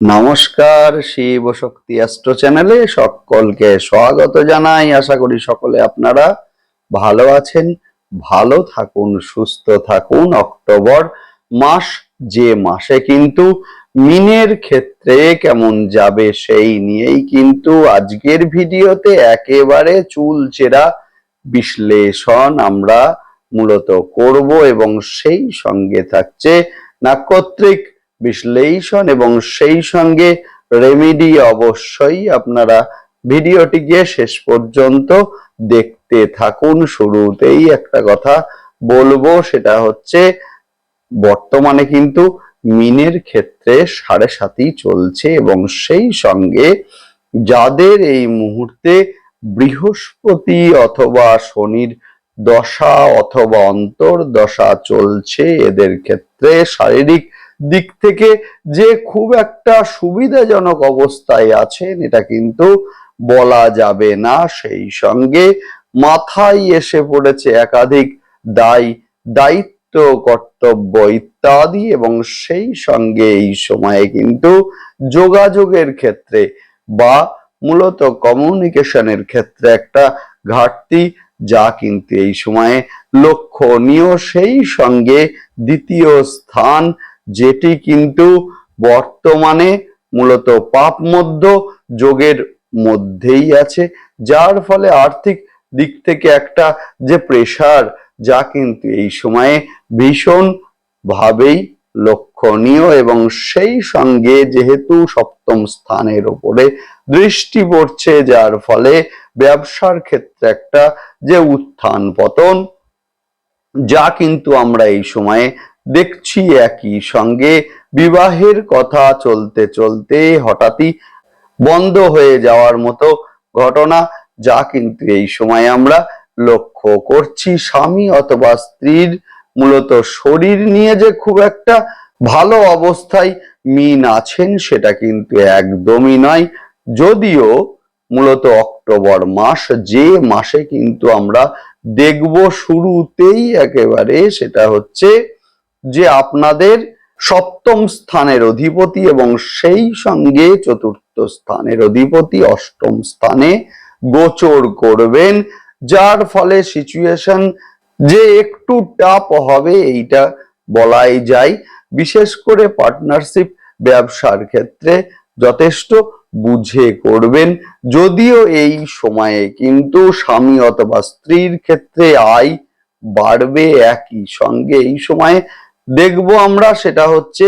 নমস্কার শিব শক্তি অ্যাস্ট্রো চ্যানেলে সকলকে স্বাগত জানাই। আশা করি সকলে আপনারা ভালো আছেন, ভালো থাকুন, সুস্থ থাকুন। অক্টোবর মাস, যে মাসে কিন্তু মিনের ক্ষেত্রে কেমন যাবে সেই নিয়েই কিন্তু আজকের ভিডিওতে একেবারে চুল চেরা বিশ্লেষণ আমরা মূলত করব এবং সেই সঙ্গে থাকছে নাক্ষত্রিক বিশ্লেষণ এবং সেই সঙ্গে রেমিডি অবশ্যই আপনারা ভিডিওটিকে শেষ পর্যন্ত দেখতে থাকুন। শুরুতেই একটা কথা বলব, সেটা হচ্ছে বর্তমানে কিন্তু মিনের ক্ষেত্রে সাড়ে সাতই চলছে এবং সেই সঙ্গে যাদের এই মুহূর্তে বৃহস্পতি অথবা শনির দশা অথবা অন্তর দশা চলছে, এদের ক্ষেত্রে শারীরিক দিক থেকে যে খুব একটা সুবিধাজনক অবস্থায় আছেন, এটা কিন্তু বলা যাবে না। সেই সঙ্গে মাথায় এসে পড়েছে একাধিক দায়, দায়িত্ব, কর্তব্য ইত্যাদি এবং সেই সঙ্গে এই সময়ে কিন্তু যোগাযোগের ক্ষেত্রে বা মূলত কমিউনিকেশনের ক্ষেত্রে একটা ঘাটতি, যা কিন্তু এই সময়ে লক্ষণীয়। সেই সঙ্গে দ্বিতীয় স্থান যেটি কিন্তু বর্তমানে মূলত পাপ মধ্য যোগের মধ্যেই আছে, যার ফলে আর্থিক দিক থেকে একটা যে প্রেসার যা কিন্তু এই সময়ে ভীষণ ভাবেই লক্ষণীয় এবং সেই সঙ্গে যেহেতু সপ্তম স্থানের ওপরে দৃষ্টি পড়ছে, যার ফলে ব্যবসার ক্ষেত্রে একটা যে উত্থান পতন, যা কিন্তু আমরা এই সময়ে দেখছি একই সঙ্গে বিবাহের কথা চলতে চলতে হঠাৎই বন্ধ হয়ে যাওয়ার মতো ঘটনা। যা কিন্তু এই সময় আমরা লক্ষ্য করছি, স্বামী অথবা স্ত্রীর মূলত শরীর নিয়ে যে খুব একটা ভালো অবস্থায় মিন আছেন সেটা কিন্তু একদমই নয়। যদিও মূলত অক্টোবর মাস, যে মাসে কিন্তু আমরা দেখব শুরুতেই একেবারে সেটা হচ্ছে যে আপনাদের সপ্তম স্থানের অধিপতি এবং সেই সঙ্গে চতুর্থ স্থানের অধিপতি অষ্টম স্থানে গোচর করবেন, যার ফলে সিচুয়েশন যে একটু টাপ হবে এইটা বলাই যায়। বিশেষ করে পার্টনারশিপ ব্যবসার ক্ষেত্রে যথেষ্ট বুঝে করবেন। যদিও এই সময়ে কিন্তু স্বামী অথবা স্ত্রীর ক্ষেত্রে আয় বাড়বে একই সঙ্গে। এই সময়ে দেখব আমরা সেটা হচ্ছে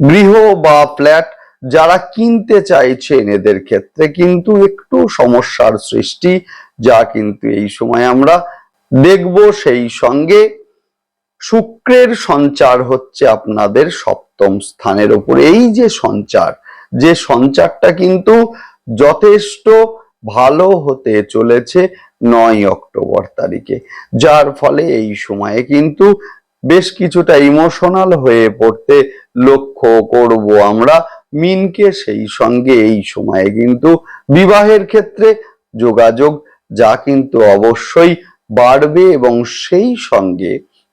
গৃহ বা ফ্ল্যাট যারা কিনতে চাইছেন এদের ক্ষেত্রে কিন্তু একটু সমস্যার সৃষ্টি, যা কিন্তু এই সময় আমরা দেখব। সেই সঙ্গে শুক্রের সঞ্চার হচ্ছে আপনাদের সপ্তম স্থানের উপর এই যে সঞ্চার, যে সঞ্চারটা কিন্তু যথেষ্ট ভালো হতে চলেছে নয় অক্টোবর তারিখে, যার ফলে এই সময়ে কিন্তু বেশ কিছুটা ইমোশনাল হয়ে পড়তে লক্ষ্য করব আমরা। মিনকে সেই সঙ্গে এই সময়ে কিন্তু বিবাহের ক্ষেত্রে যোগাযোগ যা কিন্তু অবশ্যই বাড়বে এবং সেই সঙ্গে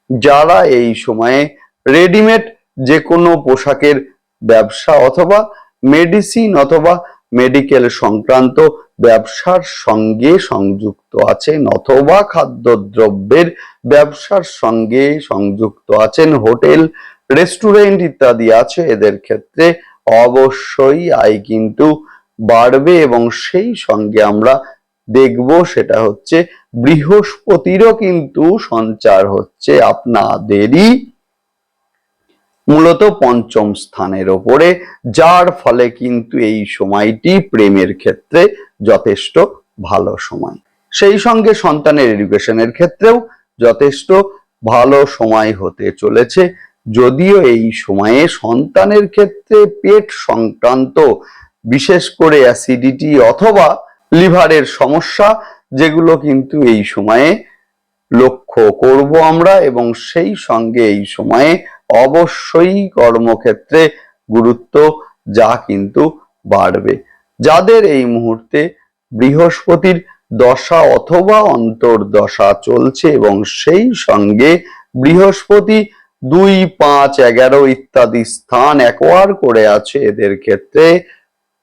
যারা এই সময়ে রেডিমেড যে কোনো পোশাকের ব্যবসা অথবা মেডিসিন অথবা মেডিকেল সংক্রান্ত ব্যবসার সঙ্গে সংযুক্ত আছেন অথবা খাদ্যদ্রব্যের ব্যবসার সঙ্গে সংযুক্ত আছেন, হোটেল, রেস্টুরেন্ট ইত্যাদি আছে, এদের ক্ষেত্রে অবশ্যই আয় কিন্তু বাড়বে এবং সেই সঙ্গে আমরা দেখব সেটা হচ্ছে বৃহস্পতিরও কিন্তু সঞ্চার হচ্ছে আপনাদেরই মূলত পঞ্চম স্থানের ওপরে, যার ফলে কিন্তু এই সময়টি প্রেমের ক্ষেত্রে যথেষ্ট ভালো সময়। সেই সঙ্গে সন্তানের এডুকেশনের ক্ষেত্রেও যথেষ্ট ভালো সময় হতে চলেছে। যদিও এই সময়ে সন্তানের ক্ষেত্রে পেট সংক্রান্ত, বিশেষ করে অ্যাসিডিটি অথবা লিভারের সমস্যা, যেগুলো কিন্তু এই সময়ে লক্ষ্য করব আমরা এবং সেই সঙ্গে এই সময়ে অবশ্যই কর্মক্ষেত্রে গুরুত্ব যা কিন্তু বাড়বে। যাদের এই মুহূর্তে বৃহস্পতির দশা অথবা অন্তর্দশা চলছে এবং সেই সঙ্গে বৃহস্পতি দুই, পাঁচ, এগারো ইত্যাদি স্থান একোয়ার করে আছে এদের ক্ষেত্রে,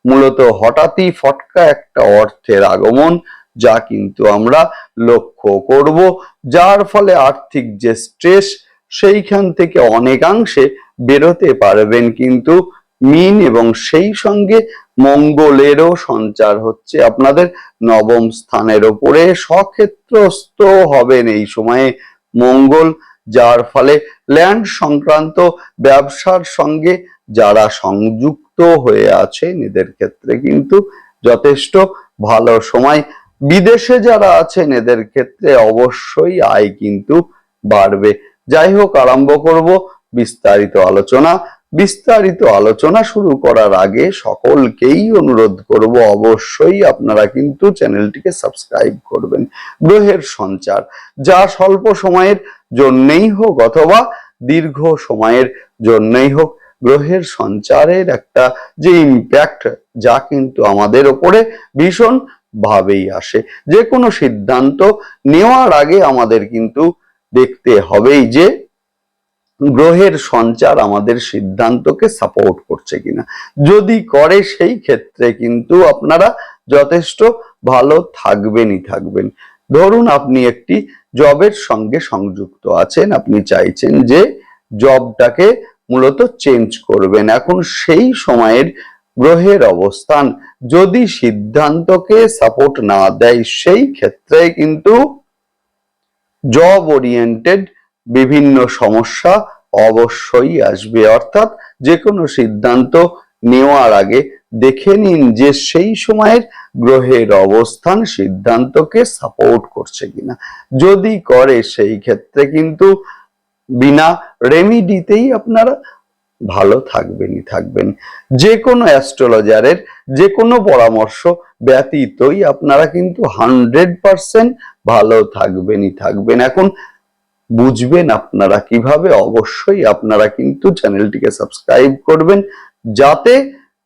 মূলত হঠাৎই ফটকা একটা অর্থের আগমন যা কিন্তু আমরা লক্ষ্য করব, যার ফলে আর্থিক যে স্ট্রেস সেইখান থেকে অনেকাংশে বেরোতে পারবেন। কিন্তু মিন এবং সেই সঙ্গে মঙ্গলেরও সঞ্চার হচ্ছে আপনাদের নবম স্থানের ওপরে। সক্ষেত্রস্থ হবেন এই সময়ে মঙ্গল, যার ফলে ল্যান্ড সংক্রান্ত ব্যবসার সঙ্গে যারা সংযুক্ত হয়ে আছেন এদের ক্ষেত্রে কিন্তু যথেষ্ট ভালো সময়। বিদেশে যারা আছেন এদের ক্ষেত্রে অবশ্যই আয় কিন্তু বাড়বে। যাই হোক, আরম্ভ করব বিস্তারিত আলোচনা। বিস্তারিত আলোচনা শুরু করার আগে সকলকেই অনুরোধ করব, অবশ্যই আপনারা কিন্তু চ্যানেলটিকে সাবস্ক্রাইব করবেন। গ্রহের সঞ্চার, যা স্বল্প সময়ের জন্যই হোক অথবা দীর্ঘ সময়ের জন্যই হোক, গ্রহের সঞ্চারের একটা যে ইম্প্যাক্ট যা কিন্তু আমাদের ওপরে ভীষণ ভাবেই আসে। যে কোনো সিদ্ধান্ত নেওয়ার আগে আমাদের কিন্তু দেখতে হবেই যে গ্রহের সঞ্চার আমাদের সিদ্ধান্তকে সাপোর্ট করছে কিনা। যদি করে সেই ক্ষেত্রে কিন্তু আপনারা যথেষ্ট ভালো থাকবেনই থাকবেন। ধরুন আপনি একটি জবের সঙ্গে সংযুক্ত আছেন, আপনি চাইছেন যে জবটাকে মূলত চেঞ্জ করবেন। এখন সেই সময়ের গ্রহের অবস্থান যদি সিদ্ধান্তকে সাপোর্ট না দেয়, সেই ক্ষেত্রে কিন্তু জব ওরিয়েন্টেড বিভিন্ন সমস্যা অবশ্যই আসবে। অর্থাৎ যে কোনো সিদ্ধান্ত নেওয়ার আগে দেখে নিন যে সেই সময়ের গ্রহের অবস্থান সিদ্ধান্তকে সাপোর্ট করছে কিনা। যদি করে সেই ক্ষেত্রে কিন্তু বিনা রেমিডিতেই আপনারা ভালো থাকবেনই থাকবেন যে কোনো অ্যাস্ট্রোলজারের যে কোনো পরামর্শ ব্যতীতই আপনারা কিন্তু হান্ড্রেড পার্সেন্ট ভালো থাকবেনই থাকবেন। এখন বুঝবেন আপনারা কীভাবে, অবশ্যই আপনারা কিন্তু চ্যানেলটিকে সাবস্ক্রাইব করবেন যাতে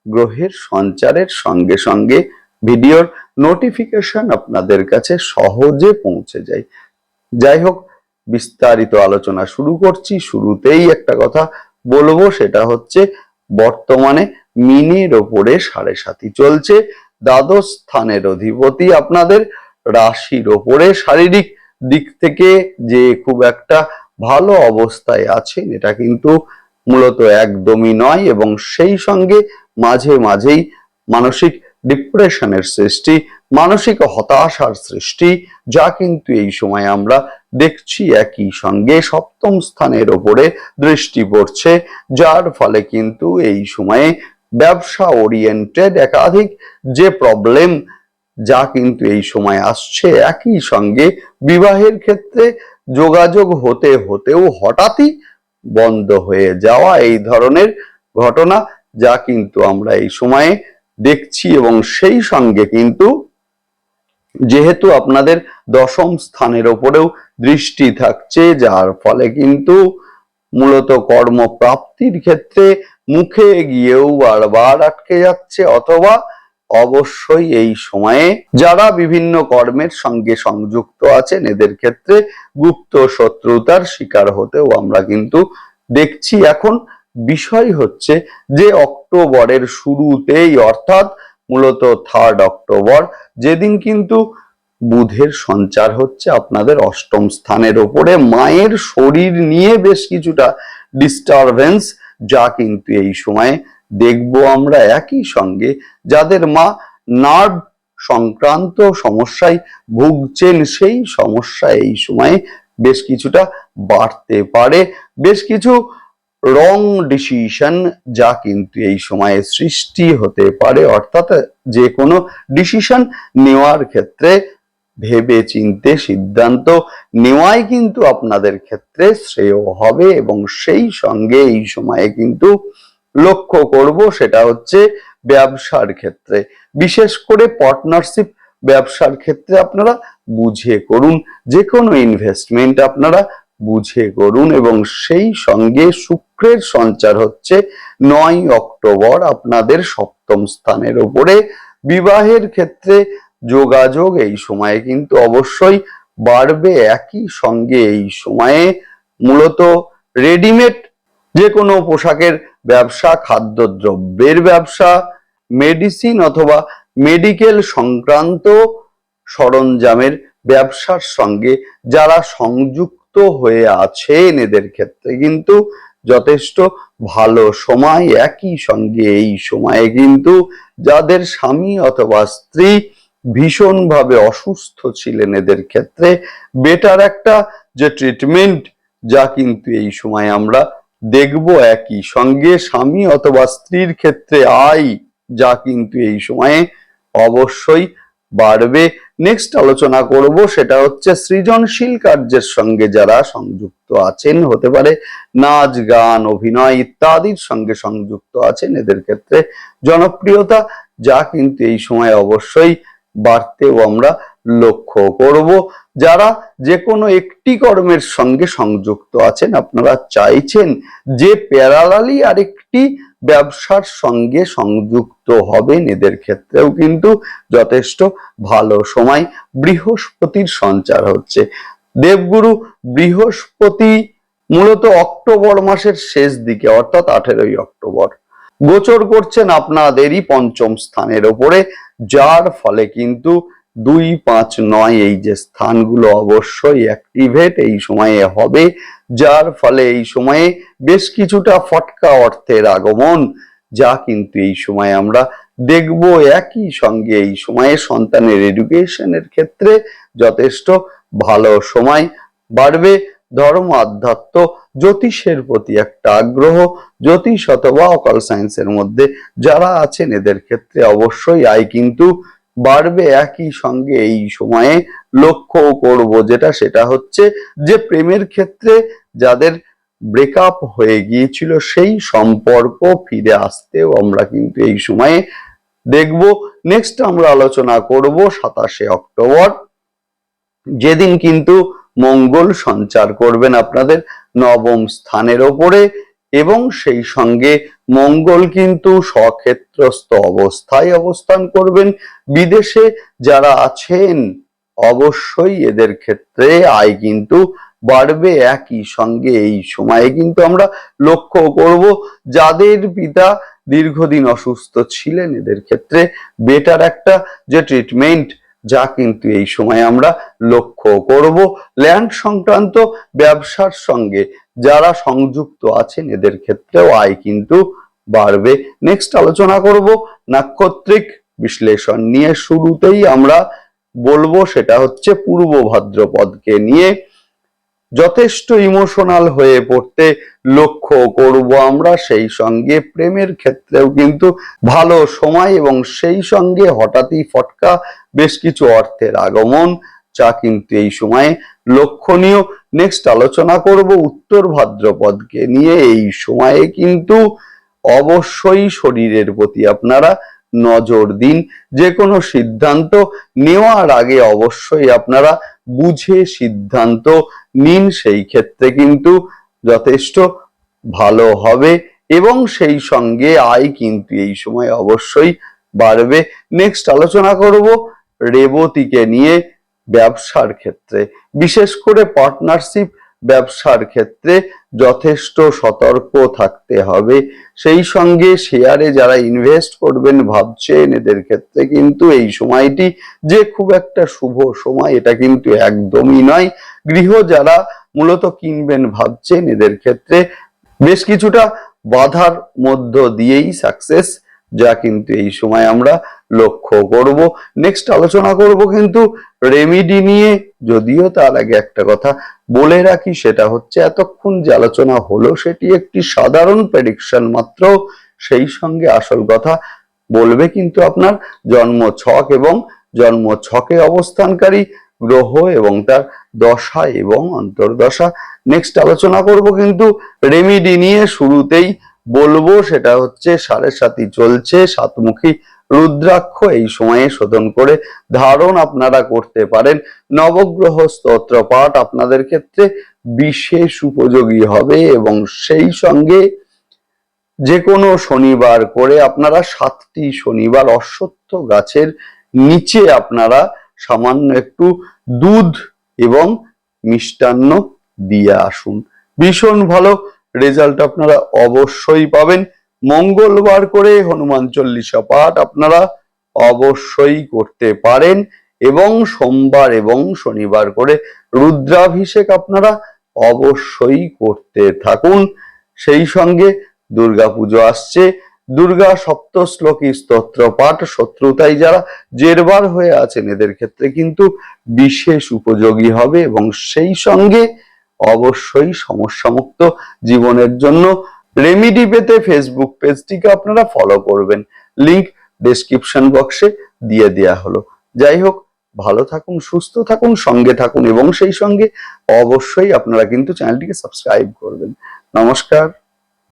গ্রহের সঞ্চারের সঙ্গে সঙ্গে ভিডিওর নোটিফিকেশন আপনাদের কাছে সহজে পৌঁছে যায়। যাই হোক, বিস্তারিত আলোচনা শুরু করছি। শুরুতেই একটা কথা বলব, সেটা হচ্ছে বর্তমানে মিনের ওপরে সাড়ে সাতি চলছে। দ্বাদশ স্থানের অধিপতি আপনাদের রাশির ওপরে শারীরিক দিক থেকে যে খুব একটা ভালো অবস্থায় আছেন, এটা কিন্তু মূলত একদমই নয় এবং সেই সঙ্গে মাঝে মাঝেই মানসিক ডিপ্রেশনের সৃষ্টি, মানসিক হতাশার সৃষ্টি, যা কিন্তু এই সময় আমরা দেখছি একই সঙ্গে সপ্তম স্থানের ওপরে দৃষ্টি পড়ছে, যার ফলে কিন্তু এই সময়ে ব্যবসা ওরিয়েন্টেড একাধিক যে প্রবলেম যা কিন্তু এই সময় আসছে একই সঙ্গে বিবাহের ক্ষেত্রে যোগাযোগ হতে হতেও হঠাৎই বন্ধ হয়ে যাওয়া এই ধরনের ঘটনা যা কিন্তু আমরা এই সময়ে দেখছি এবং সেই সঙ্গে কিন্তু যেহেতু আপনাদের দশম স্থানের ওপরেও দৃষ্টি থাকছে, যার ফলে কিন্তু মূলত কর্মপ্রাপ্তির ক্ষেত্রে মুখে গিয়েও বারবার আটকে যাচ্ছে অথবা অবশ্যই এই সময়ে যারা বিভিন্ন কর্মের সঙ্গে সংযুক্ত আছেন, এদের ক্ষেত্রে গুপ্ত শত্রুতার শিকার হতেও আমরা কিন্তু দেখছি। এখন বিষয় হচ্ছে যে অক্টোবরের শুরুতেই, অর্থাৎ মূলত থার্ড অক্টোবর, যেদিন কিন্তু বুধের সঞ্চার হচ্ছে আপনাদের অষ্টম স্থানের ওপরে। মায়ের শরীর নিয়ে বেশ কিছুটা ডিস্টারবেন্স যা কিন্তু এই সময়ে দেখব আমরা একই সঙ্গে। যাদের মা নার্ভ সংক্রান্ত সমস্যায় ভুগছেন, সেই সমস্যা এই সময়ে বেশ কিছুটা বাড়তে পারে। বেশ কিছু রং ডিসিশন যা কিন্তু এই সময়ে সৃষ্টি হতে পারে। অর্থাৎ যে কোনো ডিসিশন নেওয়ার ক্ষেত্রে ভেবে চিনতে সিদ্ধান্ত নেওয়াই কিন্তু আপনাদের ক্ষেত্রে শ্রেয় হবে এবং সেই সঙ্গে এই সময়ে কিন্তু লক্ষ্য করব সেটা হচ্ছে ব্যবসার ক্ষেত্রে। বিশেষ করে পার্টনারশিপ ব্যবসার ক্ষেত্রে আপনারা বুঝে করুন যে কোনো ইনভেস্টমেন্ট আপনারা বুঝে করুন এবং সেই সঙ্গে শুক্রের সঞ্চার হচ্ছে নয় অক্টোবর আপনাদের সপ্তম স্থানের ওপরে বিবাহের ক্ষেত্রে যোগাযোগ এই সময়ে কিন্তু অবশ্যই বাড়বে, একই সঙ্গে এই সময়ে মূলত রেডিমেড যে কোনো পোশাকের ব্যবসা, খাদ্যদ্রব্যের ব্যবসা মেডিসিন অথবা মেডিকেল সংক্রান্ত সরঞ্জামের ব্যবসার সঙ্গে যারা সংযুক্ত হয়ে আছেন, এদের ক্ষেত্রে কিন্তু যথেষ্ট ভালো সময়, একই সঙ্গে এই সময়ে কিন্তু যাদের স্বামী অথবা স্ত্রী ভীষণভাবে অসুস্থ ছিলেন, এদের ক্ষেত্রে বেটার একটা যে ট্রিটমেন্ট যা কিন্তু এই সময় আমরা দেখব একই। সঙ্গে স্বামী অথবা স্ত্রীর ক্ষেত্রে আয় যা কিন্তু এই সময়ে অবশ্যই বাড়বে। নেক্সট আলোচনা করব সেটা হচ্ছে সৃজনশীল কার্যের সঙ্গে যারা সংযুক্ত আছেন, হতে পারে নাচ, গান, অভিনয় ইত্যাদির সঙ্গে সংযুক্ত আছেন, এদের ক্ষেত্রে জনপ্রিয়তা যা কিন্তু এই সময় অবশ্যই বাড়তেও আমরা লক্ষ্য করব। যারা যে কোনো একটি কর্মের সঙ্গে সংযুক্ত আছেন, আপনারা চাইছেন যে প্যারালালি আরেকটি ব্যবসার সঙ্গে সংযুক্ত হবেন। এদের ক্ষেত্রেও কিন্তু যথেষ্ট ভালো সময়। বৃহস্পতির সঞ্চার হচ্ছে। দেবগুরু বৃহস্পতি মূলত অক্টোবর মাসের শেষ দিকে, অর্থাৎ আঠেরোই অক্টোবর। গোচর করছেন আপনাদেরই পঞ্চম স্থানের ওপরে, যার ফলে কিন্তু দুই পাঁচ নয় এই যে স্থানগুলো অবশ্যই অ্যাক্টিভেট এই সময়ে হবে, যার ফলে এই সময়ে বেশ কিছুটা ফটকা অর্থের আগমন, যা কিন্তু এই সময় আমরা দেখব। একই সঙ্গে এই সময়ে সন্তানের এডুকেশনের ক্ষেত্রে যথেষ্ট ভালো সময় বাড়বে। ধর্ম, আধ্যাত্ম, জ্যোতিষের প্রতি একটা আগ্রহ, জ্যোতিষ অথবা অকাল সায়েন্সের মধ্যে যারা আছেন, এদের ক্ষেত্রে অবশ্যই আয় কিন্তু বাড়বে একই সঙ্গে এই সময়ে লক্ষ্য করব যেটা, সেটা হচ্ছে যে প্রেমের ক্ষেত্রে যাদের ব্রেকআপ হয়ে গিয়েছিল সেই সম্পর্ক ফিরে আসতেও আমরা কিন্তু এই সময়ে দেখব। নেক্সট আমরা আলোচনা করব সাতাশে অক্টোবর। যেদিন কিন্তু মঙ্গল সঞ্চার করবেন আপনাদের নবম স্থানের ওপরে। এবং সেই সঙ্গে মঙ্গল কিন্তু স্বক্ষেত্রস্থ অবস্থায় অবস্থান করবেন। বিদেশে যারা আছেন, অবশ্যই এদের ক্ষেত্রে আয় কিন্তু বাড়বে। একই সঙ্গে এই সময়ে কিন্তু আমরা লক্ষ্য করব, যাদের পিতা দীর্ঘদিন অসুস্থ ছিলেন, এদের ক্ষেত্রে বেটার একটা যে ট্রিটমেন্ট যা কিন্তু এই সময় আমরা লক্ষ্য করব। ল্যান্ড সংক্রান্ত ব্যবসার সঙ্গে যারা সংযুক্ত আছেন, এদের ক্ষেত্রেও আয় কিন্তু বাড়বে। নেক্সট আলোচনা করব নাক্ষত্রিক বিশ্লেষণ নিয়ে। শুরুতেই আমরা বলব সেটা হচ্ছে পূর্ব ভাদ্রপদকে নিয়ে। যথেষ্ট ইমোশনাল হয়ে পড়তে লক্ষ্য করব আমরা। সেই সঙ্গে প্রেমের ক্ষেত্রেও কিন্তু ভালো সময় এবং সেই সঙ্গে হঠাৎই ফটকা বেশ কিছু অর্থের আগমন, যা কিন্তু এই সময়ে লক্ষণীয়। নেক্সট আলোচনা করব উত্তর ভাদ্রপদকে নিয়ে। এই সময়ে কিন্তু অবশ্যই শরীরের প্রতি আপনারা নজর দিন। যে কোনো সিদ্ধান্ত নেওয়ার আগে অবশ্যই আপনারা বুঝে সিদ্ধান্ত নিন। সেই ক্ষেত্রে কিন্তু যথেষ্ট ভালো হবে এবং সেই সঙ্গে আয় কিন্তু এই সময় অবশ্যই বাড়বে। নেক্সট আলোচনা করব রেবতীকে নিয়ে। ব্যবসার ক্ষেত্রে, বিশেষ করে পার্টনারশিপ ব্যবসার ক্ষেত্রে যথেষ্ট সতর্ক থাকতে হবে। সেই সঙ্গে শেয়ারে যারা ইনভেস্ট করবেন ভাবছেন, এদের ক্ষেত্রে কিন্তু এই সময়টি যে খুব একটা শুভ সময়, এটা কিন্তু একদমই নয়। গৃহ যারা মূলত কিনবেন ভাবছেন, এদের ক্ষেত্রে বেশ কিছুটা বাধার মধ্য দিয়েই সাকসেস যা কিন্তু এই সময় আমরা লক্ষ্য করব। নেক্সট আলোচনা করব কিন্তু রেমিডি নিয়ে। যদিও তার আগে একটা কথা বলে রাখি, সেটা হচ্ছে এতক্ষণ যে আলোচনা হলো, সেটি একটি সাধারণ প্রেডিকশন মাত্র। সেই সঙ্গে আসল কথা বলবে কিন্তু আপনার জন্ম ছক এবং জন্ম ছকে অবস্থানকারী গ্রহ এবং তার দশা এবং অন্তর্দশা। নেক্সট আলোচনা করব কিন্তু রেমিডি নিয়ে শুরুতেই বলব, সেটা হচ্ছে সাড়ে সাতই চলছে, সাতমুখী রুদ্রাক্ষ এই সময়ে শোধন করে ধারণ আপনারা করতে পারেন। নবগ্রহ স্তোত্র পাঠ আপনাদের ক্ষেত্রে বিশেষ উপযোগী হবে এবং সেই সঙ্গে যে কোনো শনিবার করে আপনারা সাতটি শনিবার অশ্বত্থ গাছের নিচে আপনারা সামান্য একটু দুধ এবং মিষ্টান্ন দিয়ে আসুন। ভীষণ ভালো রেজাল্ট আপনারা অবশ্যই পাবেন। মঙ্গলবার করে হনুমান চল্লিশা পাঠ আপনারা অবশ্যই করতে পারেন এবং সোমবার এবং শনিবার করে রুদ্রাভিষেক আপনারা অবশ্যই করতে থাকুন। সেই সঙ্গে দুর্গাপুজো আসছে। দুর্গা সপ্তশ্লোকী স্তোত্র পাঠ শত্রুতাই যারা জেরবার হয়ে আছেন, এদের ক্ষেত্রে কিন্তু বিশেষ উপযোগী হবে এবং সেই সঙ্গে অবশ্যই সমস্যামুক্ত জীবনের জন্য রেমিডি পেতে ফেসবুক পেজটিকে আপনারা ফলো করবেন। লিংক ডেসক্রিপশন বক্সে দিয়ে দেয়া হলো। যাই হোক, ভালো থাকুন, সুস্থ থাকুন, সঙ্গে থাকুন এবং সেই সঙ্গে অবশ্যই আপনারা কিন্তু চ্যানেলটিকে সাবস্ক্রাইব করবেন। নমস্কার।